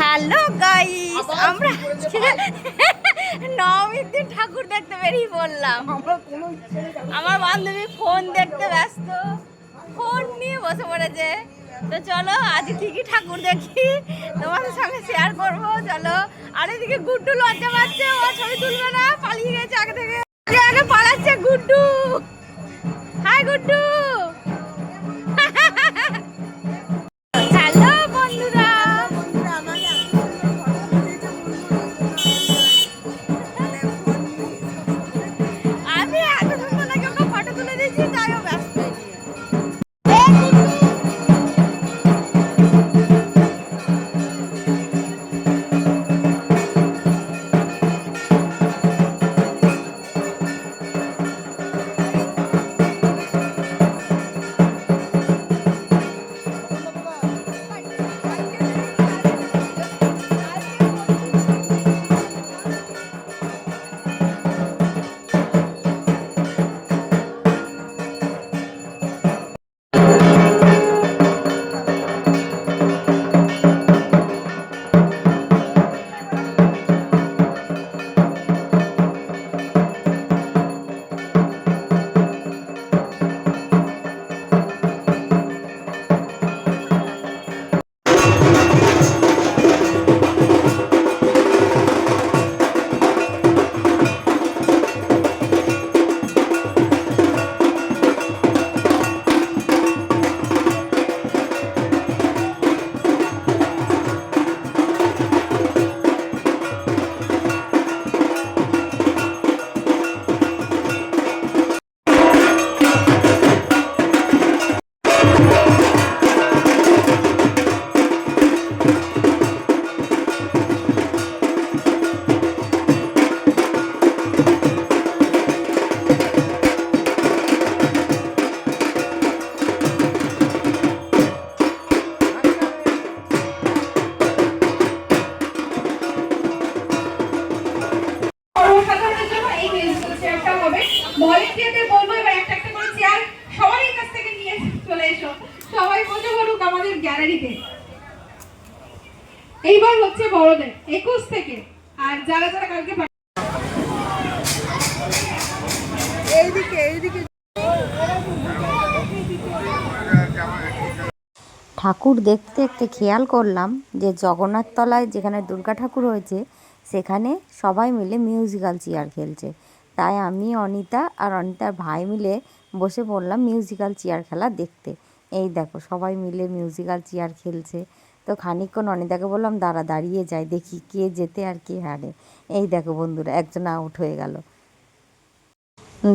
Hello guys আমরা নবমীর দিন ঠাকুর দেখতে বেরিয়ে বললাম আমার বান্ধবী ফোন দেখতে ব্যস্ত। ফোন নিয়ে বসে পড়েছে। তো চলো, আজ কি কি ঠাকুর দেখি? তোমাদের সঙ্গে শেয়ার করব। চলো, আর এদিকে গুড্ডু লজ্জা পাচ্ছে। ও ছবি তুলবে না, পালিয়ে গেছে আগে থেকে। যে আগে পালাচ্ছে গুড্ডু। হাই গুড্ডু। ভলেন্টিয়ারদের বলব এবার একটা একটা করে চেয়ার সবারই কাছ থেকে নিয়ে চলে এসো। সবাই বসে পড়ুক আমাদের গ্যালারিতে এইবার হচ্ছে বড়দের একুশ থেকে। আর যারা যারা কালকে ঠাকুর দেখতে দেখতে খেয়াল করলাম যে জগন্নাথ তলায় যেখানে দুর্গা ঠাকুর হয়েছে সেখানে সবাই মিলে মিউজিক্যাল চেয়ার খেলছে। তাই আমি অনিতা আর অনিতার ভাই মিলে বসে পড়লাম মিউজিক্যাল চেয়ার খেলা দেখতে। এই দেখো, সবাই মিলে মিউজিক্যাল চেয়ার খেলছে। তো খানিকক্ষণ অনিতাকে বললাম, দাঁড়া, দাঁড়িয়ে যাই, দেখি কে জেতে আর কে হারে। এই দেখো বন্ধুরা, একজন আউট হয়ে গেল।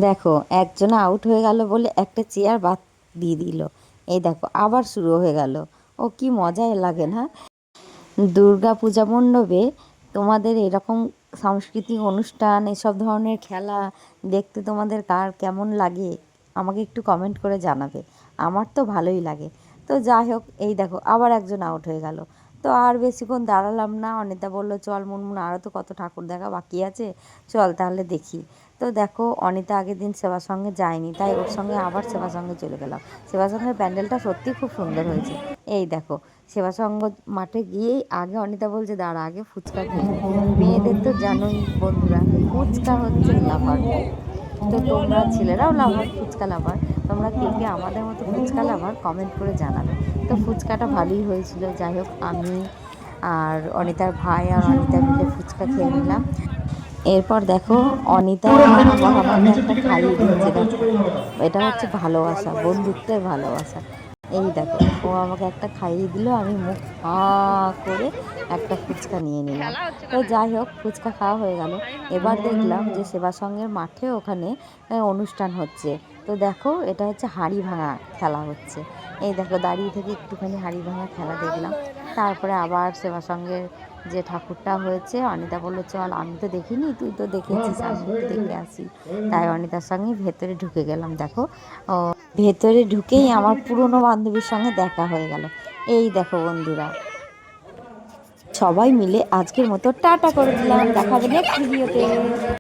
দেখো, একজন আউট হয়ে গেল বলে একটা চেয়ার বাদ দিয়ে দিল। এই দেখো, আবার শুরু হয়ে গেল। ও কি মজাই লাগে না। দুর্গা পূজা মণ্ডপে তোমাদের এরকম সাংস্কৃতিক অনুষ্ঠান, এসব ধরনের খেলা দেখতে তোমাদের কার কেমন লাগে? আমাকে একটু কমেন্ট করে জানাবে। আমার তো ভালোই লাগে। তো যাই হোক, এই দেখো, আবার একজন আউট হয়ে গেল। তো আর বেশিক্ষণ দাঁড়ালাম না। অনিতা বলল, চল মুনমুন আরও তো কত ঠাকুর দেখা বাকি আছে। চল তাহলে দেখি। তো দেখো, অনিতা আগের দিন সেবার সঙ্গে যায়নি। তাই ওর সঙ্গে আবার সেবার সঙ্গে চলে গেলাম। সেবার সঙ্গে প্যান্ডেলটা সত্যি খুব সুন্দর হয়েছে। এই দেখো সেবা সঙ্গ মাঠে গিয়েই আগে অনিতা বলছে দাঁড়া আগে ফুচকা খেয়ে মেয়েদের তো জানোই বন্ধুরা ফুচকা হচ্ছে লাভার। তো তোমরা ছেলেরাও লাভার ফুচকা লাভার। তোমরা কে কে আমাদের মতো ফুচকা লাভার কমেন্ট করে জানাবে। তো ফুচকাটা ভালোই হয়েছিল। যাই হোক আমি আর অনিতার ভাই আর অনিতা মিলে ফুচকা খেয়ে নিলাম। এরপর দেখো অনিতা আবার আমাকে একটা খাইয়ে দিচ্ছে। এটা হচ্ছে ভালোবাসা বন্ধুত্বের ভালোবাসা। এই দেখো ও আমাকে একটা খাইয়ে দিল আমি মুখ হা করে একটা ফুচকা নিয়ে নিলাম। তো যাই হোক ফুচকা খাওয়া হয়ে গেল। এবার দেখলাম যে সেবা সঙ্গের মাঠে ওখানে অনুষ্ঠান হচ্ছে। তো দেখো এটা হচ্ছে হাঁড়ি ভাঙা খেলা হচ্ছে। এই দেখো দাঁড়িয়ে থেকে একটুখানি হাঁড়ি ভাঙা খেলা দেখলাম। তারপরে আবার সেবা সঙ্গের যে ঠাকুরটা হয়েছে অনিতা বলল চল আমি তো দেখিনি তুই তো দেখেছিস আমি তো দেখে আসি। তাই অনিতার সঙ্গে ভেতরে ঢুকে গেলাম দেখো। ও ভেতরে ঢুকেই আমার পুরনো বান্ধবীর সঙ্গে দেখা হয়ে গেল। এই দেখো বন্ধুরা সবাই মিলে আজকের মতো টাটা করে দিলাম দেখা নেক্সট ভিডিওতে